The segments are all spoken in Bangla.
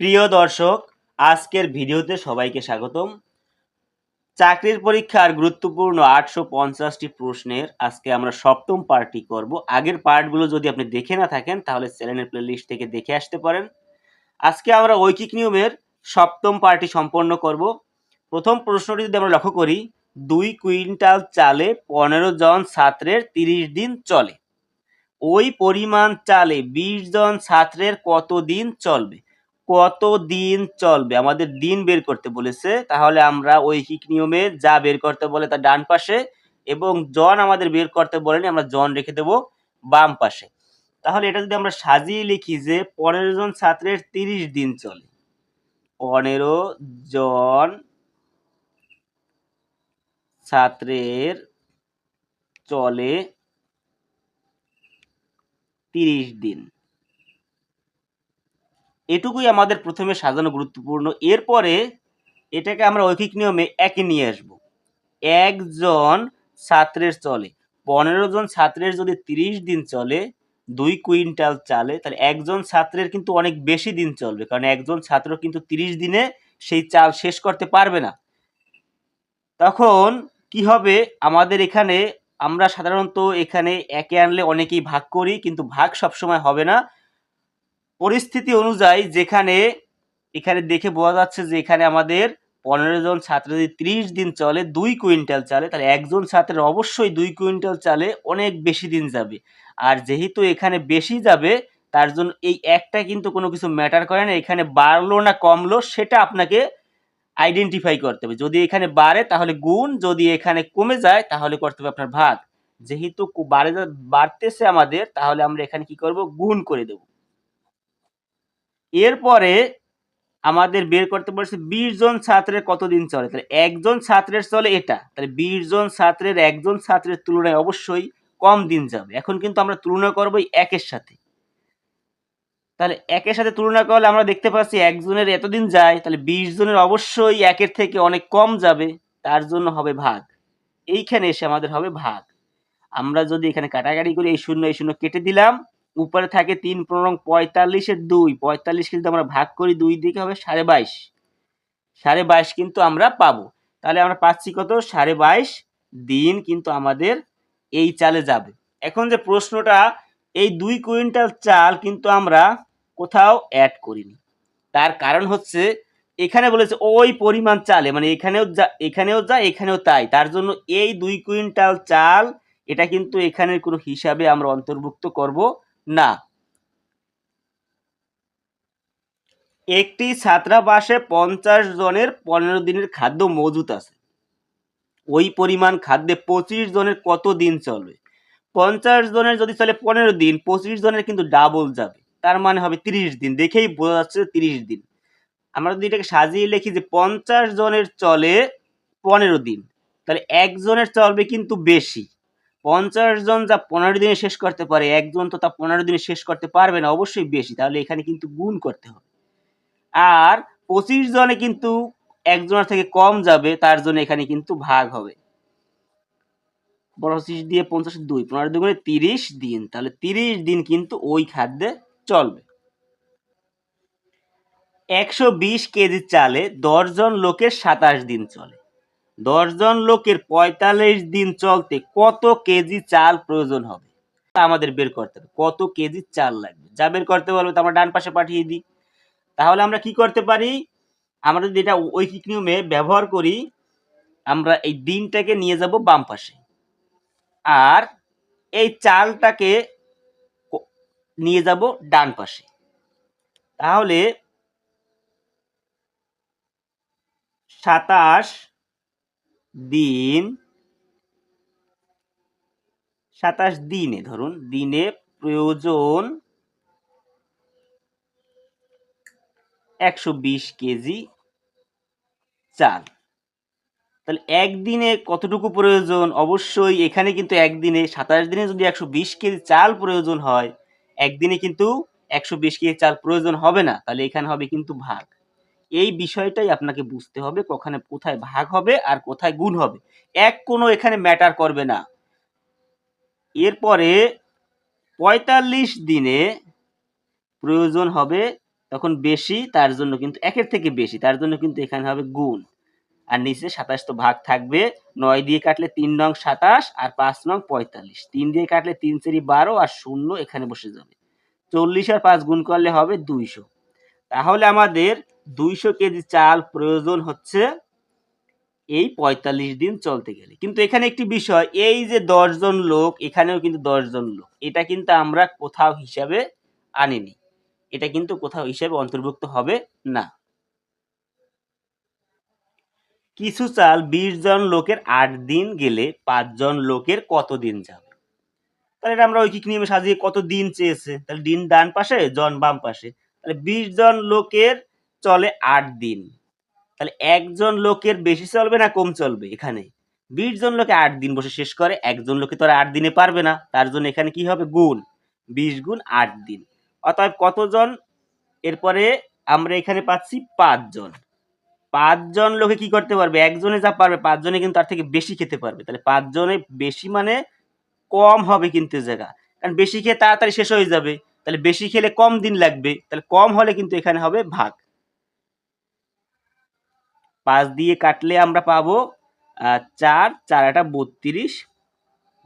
প্রিয় দর্শক, আজকের ভিডিওতে সবাইকে স্বাগতম। চাকরির পরীক্ষার গুরুত্বপূর্ণ আটশো পঞ্চাশটি প্রশ্নের আজকে আমরা সপ্তম পার্টটি করব। আগের পার্টগুলো যদি আপনি দেখে না থাকেন, তাহলে চ্যানেলের প্লেলিস্ট থেকে দেখে আসতে পারেন। আজকে আমরা ঐকিক নিয়মের সপ্তম পার্টি সম্পন্ন করব। প্রথম প্রশ্নটি যদি আমরা লক্ষ্য করি, দুই কুইন্টাল চালে পনেরো জন ছাত্রের তিরিশ দিন চলে। ওই পরিমাণ চালে বিশ জন ছাত্রের কত দিন চলবে? কত দিন চলবে? আমাদের দিন বের করতে বলেছে। তাহলে আমরা ঐকিক নিয়মে যা বের করতে বলে তা ডান পাশে এবং জন আমাদের বের করতে বলেনি, আমরা জন রেখে দেব বাম পাশে। তাহলে এটা যদি আমরা সাজিয়ে লিখি যে পনেরো জন ছাত্রের তিরিশ দিন চলে। পনেরো জন ছাত্রের চলে তিরিশ দিন। এটুকুই আমাদের প্রথমে সাজানো গুরুত্বপূর্ণ। এরপরে এটাকে আমরা ঐকিক নিয়মে একে নিয়ে আসব। একজন ছাত্রের চলে, পনেরো জন ছাত্রের যদি তিরিশ দিন চলে, দুই কুইন্টাল চালে, তাহলে একজন ছাত্রের কিন্তু অনেক বেশি দিন চলবে, কারণ একজন ছাত্র কিন্তু তিরিশ দিনে সেই চাল শেষ করতে পারবে না। তখন কি হবে? আমাদের এখানে আমরা সাধারণত এখানে একে আনলে অনেকেই ভাগ করি, কিন্তু ভাগ সবসময় হবে না। পরিস্থিতি অনুযায়ী যেখানে, এখানে দেখে বোঝা যাচ্ছে যে এখানে আমাদের পনেরো জন ছাত্র যদি ত্রিশ দিন চলে, দুই কুইন্টাল চালে, তাহলে একজন ছাত্রের অবশ্যই দুই কুইন্টাল চালে অনেক বেশি দিন যাবে। আর যেহেতু এখানে বেশি যাবে, তার জন্য এই একটা কিন্তু কোনো কিছু ম্যাটার করে না, এখানে বাড়লো না কমলো, সেটা আপনাকে আইডেন্টিফাই করতে হবে। যদি এখানে বাড়ে, তাহলে গুণ, যদি এখানে কমে যায়, তাহলে করতে হবে আপনার ভাগ। যেহেতু বাড়ে, বাড়তেছে আমাদের, তাহলে আমরা এখানে কি করব? গুণ করে দেব। এরপরে আমাদের বের করতে বলছে বিশ জন ছাত্রের কতদিন চলে? তাহলে একজন ছাত্রের চলে এটা। তাহলে বিশ জন ছাত্রের একজন ছাত্রের তুলনায় অবশ্যই কম দিন যাবে। এখন কিন্তু আমরা তুলনা করব একের সাথে। তাহলে একের সাথে তুলনা করলে আমরা দেখতে পাচ্ছি একজনের এতদিন যায়, তাহলে বিশ জনের অবশ্যই একের থেকে অনেক কম যাবে, তার জন্য হবে ভাগ। এইখানে এসে আমাদের হবে ভাগ। আমরা যদি এখানে কাটাকাটি করি, এই শূন্য এই শূন্য কেটে দিলাম উপরে থাকে তিন পনেরো পঁয়তাল্লিশের দুই। পঁয়তাল্লিশ কিন্তু আমরা ভাগ করি, দুই দিকে হবে সাড়ে বাইশ। সাড়ে বাইশ কিন্তু আমরা পাবো। তাহলে আমরা পাচ্ছি কত? সাড়ে বাইশ দিন কিন্তু আমাদের এই চালে যাবে। এখন যে প্রশ্নটা, এই দুই কুইন্টাল চাল কিন্তু আমরা কোথাও অ্যাড করিনি। তার কারণ হচ্ছে, এখানে বলেছে ওই পরিমাণ চালে মানে এখানেও যা এখানেও যা, এখানেও তাই। তার জন্য এই দুই কুইন্টাল চাল, এটা কিন্তু এখানের কোনো হিসাবে আমরা অন্তর্ভুক্ত করব। না। একটি ছাত্রাবাসে পঞ্চাশ জনের পনেরো দিনের খাদ্য মজুত আছে। ওই পরিমাণ খাদ্যে পঁচিশ জনের কত দিন চলবে? পঞ্চাশ জনের যদি চলে পনেরো দিন, পঁচিশ জনের কিন্তু ডাবল যাবে। তার মানে হবে তিরিশ দিন। দেখেই বোঝা যাচ্ছে তিরিশ দিন। আমরা যদি এটাকে সাজিয়ে লিখি যে পঞ্চাশ জনের চলে পনেরো দিন, তাহলে একজনের চলবে কিন্তু বেশি। পঞ্চাশ জন যা পনেরো দিনে শেষ করতে পারে, একজন তো তা পনেরো দিনে শেষ করতে পারবে না, অবশ্যই বেশি, তাহলে এখানে কিন্তু গুণ করতে হবে। আর পঁচিশ জনে কিন্তু একজনের থেকে কম যাবে, তার জন্য এখানে কিন্তু ভাগ হবে। পঁচিশ দিয়ে পঞ্চাশ দুই, পনেরো দুগুণে তিরিশ দিন, তাহলে তিরিশ দিন কিন্তু ওই খাদ্যে চলবে। একশো বিশ কেজি চালে দশজন লোকের সাতাশ দিন চলে। দশজন লোকের পঁয়তাল্লিশ দিন চলতে কত কেজি চাল প্রয়োজন হবে? আমাদের বের করতে হবে। কত কেজি চাল লাগবে? যা বের করতে বলবে তা আমরা ডান পাশে পাঠিয়ে দিই। তাহলে আমরা কি করতে পারি? আমরা যদি এটা ঐকিক নিয়মে ব্যবহার করি, আমরা এই দিনটাকে নিয়ে যাব বাম পাশে। আর এই চালটাকে নিয়ে যাব ডান পাশে। তাহলে সাতাশ দিন, সাতাশ দিনে, ধরুন দিনে প্রয়োজন একশো বিশ কেজি চাল। তাহলে একদিনে কতটুকু প্রয়োজন? অবশ্যই এখানে কিন্তু একদিনে, সাতাশ দিনে যদি একশো বিশ কেজি চাল প্রয়োজন হয়, একদিনে কিন্তু একশো বিশ কেজি চাল প্রয়োজন হবে না। তাহলে এখানে হবে কিন্তু ভাগ। এই বিষয়টাই আপনাকে বুঝতে হবে কখানে কোথায় ভাগ হবে আর কোথায় গুণ হবে। এক কোনো এখানে ম্যাটার করবে না। এরপরে পঁয়তাল্লিশ দিনে প্রয়োজন হবে তখন বেশি, তার জন্য কিন্তু একের থেকে বেশি, তার জন্য কিন্তু এখানে হবে গুণ। আর নিচে সাতাশ তো ভাগ থাকবে, নয় দিয়ে কাটলে তিন নং সাতাশ আর পাঁচ নং পঁয়তাল্লিশ। তিন দিয়ে কাটলে তিন চেরি বারো আর শূন্য এখানে বসে যাবে। চল্লিশ আর পাঁচ গুণ করলে হবে দুইশো। তাহলে আমাদের দুইশো কেজি চাল প্রয়োজন হচ্ছে এই পঁয়তাল্লিশ দিন চলতে গেলে। কিন্তু এখানে একটি বিষয়, এই যে দশজন লোক, এখানেও কিন্তু দশজন লোক, এটা কিন্তু আমরা কোথাও হিসাবে আনিনি। এটা কিন্তু কোথাও হিসাবে অন্তর্ভুক্ত হবে না। কিছু চাল বিশ জন লোকের আট দিন গেলে পাঁচজন লোকের কত দিন যাবে? তাহলে এটা আমরা ঐকিক নিয়মে সাজিয়ে কত দিন চেয়েছে? তাহলে দিন ডান পাশে, জন বাম পাশে। তাহলে বিশ জন লোকের চলে আট দিন। তাহলে একজন লোকের বেশি চলবে না কম চলবে এখানে? বিশ জন লোকে আট দিন বসে শেষ করে, একজন লোকে তো আর আট দিনে পারবে না। তার জন্য এখানে কি হবে? গুণ। বিশ গুণ আট দিন। অতএব কতজন? এরপরে আমরা এখানে পাচ্ছি পাঁচজন পাঁচজন লোকে কি করতে পারবে? একজনে যা পারবে পাঁচজনে কিন্তু তার থেকে বেশি খেতে পারবে। তাহলে পাঁচজনে বেশি মানে কম হবে কিন্তু জায়গা। কারণ বেশি খেয়ে তাড়াতাড়ি শেষ হয়ে যাবে। তাহলে বেশি খেলে কম দিন লাগবে। তাহলে কম হলে কিন্তু এখানে হবে ভাগ। পাঁচ দিয়ে কাটলে আমরা পাবো চার চার একটা বত্রিশ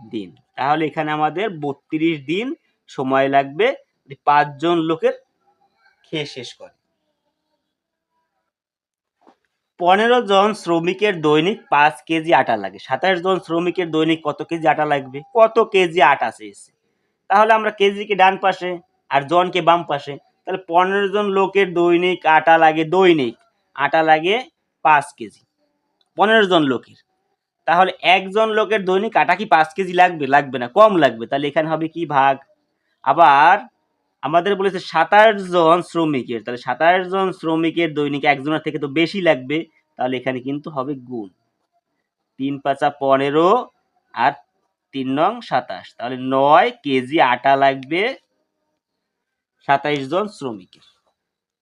দিন। তাহলে এখানে আমাদের বত্রিশ দিন সময় লাগবে পাঁচজন লোকের খেয়ে শেষ করে। পনেরো জন শ্রমিকের দৈনিক পাঁচ কেজি আটা লাগে। সাতাশ জন শ্রমিকের দৈনিক কত কেজি আটা লাগবে? কত কেজি আটা চেয়েছে? তাহলে আমরা কেজিকে ডান পাশে আর জনকে বাম পাশে। তাহলে পনেরো জন লোকের দৈনিক আটা লাগে দৈনিক। আটা লাগে পাঁচ কেজি। পনেরো জন লোকের। তাহলে একজন লোকের দৈনিক আটা কি পাঁচ কেজি লাগবে? লাগবে না, কম লাগবে। তাহলে এখানে হবে কি ভাগ? আবার আমাদের বলেছে সাতাশ জন শ্রমিকের। তাহলে সাতাশ জন শ্রমিকের দৈনিক একজনের থেকে তো বেশি লাগবে। তাহলে এখানে কিন্তু হবে গুণ। তিন পাঁচা পনেরো আর তিন নং সাতাশ। তাহলে নয় কেজি আটা লাগবে সাতাইশ জন শ্রমিকের।